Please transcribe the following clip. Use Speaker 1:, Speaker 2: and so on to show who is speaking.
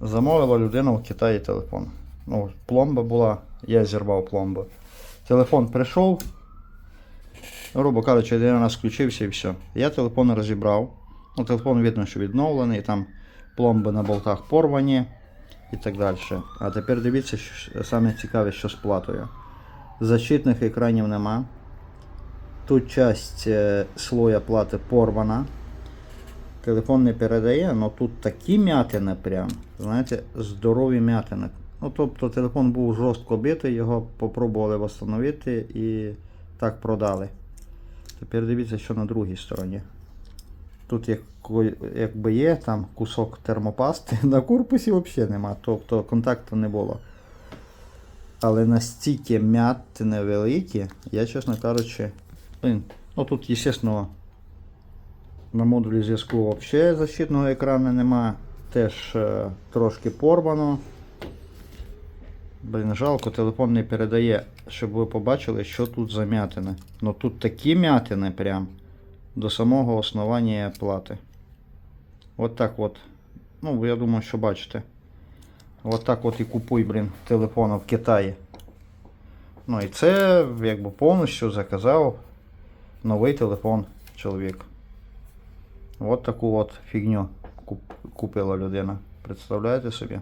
Speaker 1: Замовила людина в Китаї телефон. Ну, пломба була, я зірвав пломбу. Телефон прийшов, грубо кажучи, один раз включився і все. Я телефон розібрав. Ну, телефон видно, що відновлений, там пломби на болтах порвані і так далі. А тепер дивіться, що саме цікаве, що з платою. Защитних екранів нема. Тут часть е, слоя плати порвана. Телефон не передає, але тут такі м'ятини прям, знаєте, здорові м'ятини. Ну, тобто телефон був жорстко битий, його попробували встановити і так продали. Тепер дивіться, що на другій стороні. Тут як, якби є там кусок термопасти, на корпусі взагалі нема, тобто контакту не було. Але настільки м'ятини великі, я, чесно кажучи, блин, ну тут, звісно, на модулі зв'язку взагалі защитного екрану нема. Теж е, трошки порвано. Блін, жалко, телефон не передає, щоб ви побачили, що тут за м'ятини. Ну тут такі м'ятини прям до самого основання плати. От так от. Ну, я думаю, що бачите. От так от і купуй, блін, телефон в Китаї. Ну і це якби повністю заказав новий телефон чоловік. От таку от фігню купила людина. Представляєте собі?